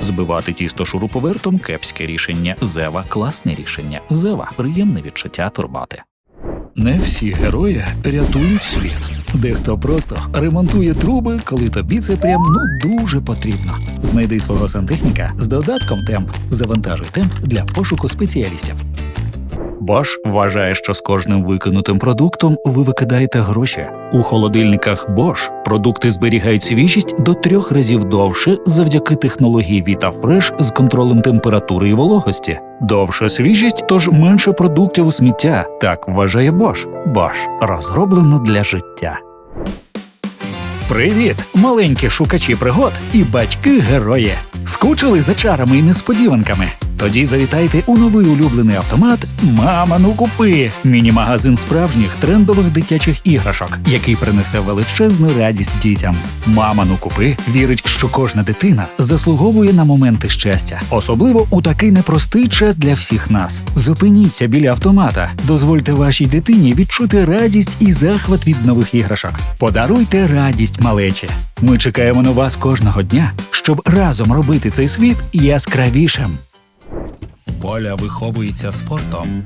Збивати тісто шуруповертом кепське рішення. Зева класне рішення. Зева приємне відчуття турбати. Не всі герої рятують світ. Дехто просто ремонтує труби, коли тобі це прям ну дуже потрібно. Знайди свого сантехніка з додатком темп. Завантажуй темп для пошуку спеціалістів. Bosch вважає, що з кожним викинутим продуктом ви викидаєте гроші. У холодильниках Bosch продукти зберігають свіжість до трьох разів довше завдяки технології VitaFresh з контролем температури і вологості. Довша свіжість, тож менше продуктів у сміття. Так вважає Bosch. Bosch розроблено для життя. Привіт, маленькі шукачі пригод і батьки-герої. Скучили за чарами і несподіванками. Тоді завітайте у новий улюблений автомат Мама ну купи. Міні-магазин справжніх трендових дитячих іграшок, який принесе величезну радість дітям. Мама ну купи вірить, що кожна дитина заслуговує на моменти щастя, особливо у такий непростий час для всіх нас. Зупиніться біля автомата, дозвольте вашій дитині відчути радість і захват від нових іграшок. Подаруйте радість малечі. Ми чекаємо на вас кожного дня, щоб разом робити цей світ яскравішим. Воля виховується спортом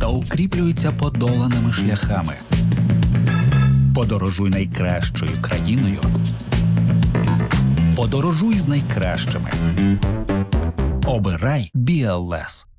та укріплюється подоланими шляхами. Подорожуй найкращою країною. Подорожуй з найкращими. Обирай BLS.